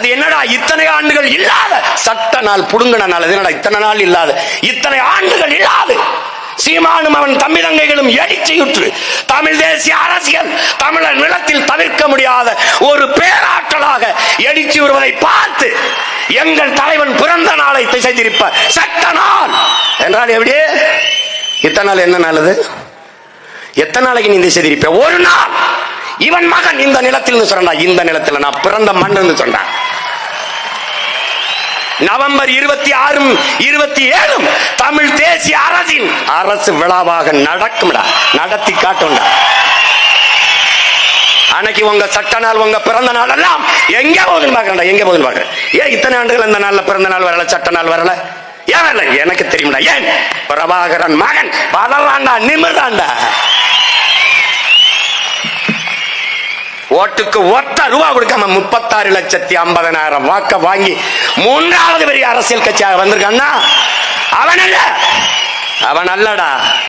அது என்னடா இத்தனை ஆண்டுகள் இல்லாத? சட்ட நாள் புடுங்கின நாள் என்னடா இத்தனை நாள் இல்லாத? இத்தனை ஆண்டுகள் இல்லாது. சீமானும் அவன் தம்பி எழுச்சியுற்று தமிழ் தேசிய அரசியல் தமிழர் நிலத்தில் தவிர்க்க முடியாத ஒரு பேராற்றலாக எழுச்சி வருவதை பார்த்து எங்கள் தலைவன் பிறந்த நாளை திசை திருப்ப சட்ட நாள். என்றால் எப்படி? இத்தனை நாள் என்ன நல்லது எத்தனை நாளைக்கு நீ திசை திருப்ப ஒரு நாள். இவன் மகன் இந்த நிலத்தில் சொன்னா இந்த நிலத்தில் நான் பிறந்த மண் சொன்னான். நவம்பர் இருபத்தி ஆறும் இருபத்தி ஏழும் தமிழ் தேசிய அரசின் அரசு விழாவாக நடக்கும்டா. நடத்தி காட்டும்டா. அன்னைக்கு உங்க சட்ட நாள் உங்க பிறந்த நாள் எல்லாம் எங்க போகுதுன்னு பாக்குறேன்டா எங்க போகுதுன்னு பாக்குறேன் ஏன் இத்தனை ஆண்டுகள் இந்த நாள்ல பிறந்த நாள் வரல சட்ட நாள் வரல? ஏன் வரல? எனக்கு தெரியும்டா ஏன்? பிரபாகரன் மகன் வளராண்டா நிமிர்றாண்டா ஓட்டுக்கு ஒத்த ரூபா கொடுக்காம முப்பத்தாறு லட்சத்தி ஐம்பதனாயிரம் வாக்க வாங்கி மூன்றாவது பெரிய அரசியல் கட்சியாக வந்திருக்கான்னா அவன் அல்ல. அவன் அல்லடா.